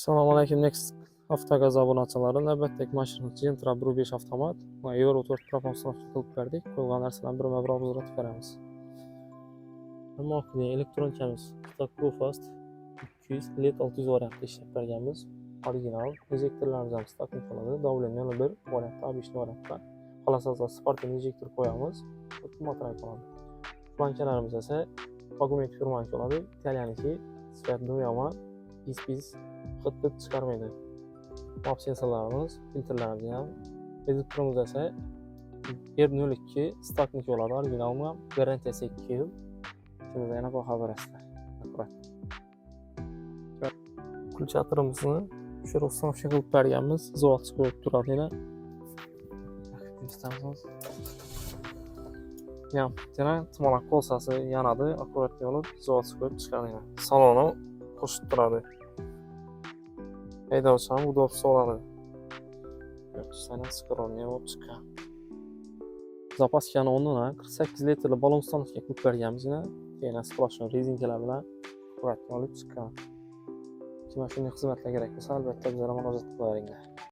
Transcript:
Salam aleykum, next hafta gazabın açıları. Növbətdə maşınıq Gentra Bru 5 avtomat, Euro 4 proponsuna tutulub verdik. Qoyulan ərsindən bir məbra buzura tıqarəmiz. Amma haqqında elektronikəmiz Stack Fast 200 LED 600 variantda işləb vergəmiz. Original, injektorlarımız həm Stack Infoladır. Davlenmə yana bir variantda, abi işli variantda. Xalasazda Spartan injektor qoyamız. Matrak qoyamız. Flankalarımız isə Vagumet firmaniki oladı. İtalyaniki, sifətli yama, yomon. Pis-pis hid hid chiqarmaydi. Mop sensorlarimiz, filtrlarimiz ham. Reduktorimiz esa 1.02 staknik bo'ladi. Originalmi ham garantiyasi 2 yil. Shunda yana baho berasizlar. Akkurat. Kulchatorimizni shu uстановка qilib berganmiz. Zavod qo'yib turadi yana. Ham, yana tumalak polsasi yanadi, akkuratli bo'lib, zavod qo'yib chiqadi yana. Saloni postutrany. Hejdą samochód obsolany. Sana skromnie oczka. Zapas yonini qirq sakkiz litrli ballon stansiyasiga qo'yib berganmizmi keyin splashni rezinkalar bilan quvvatni olib chiqqan kimga shunday xizmatlar kerak bo'lsa albatta bizlarga murojaat qilaveringlar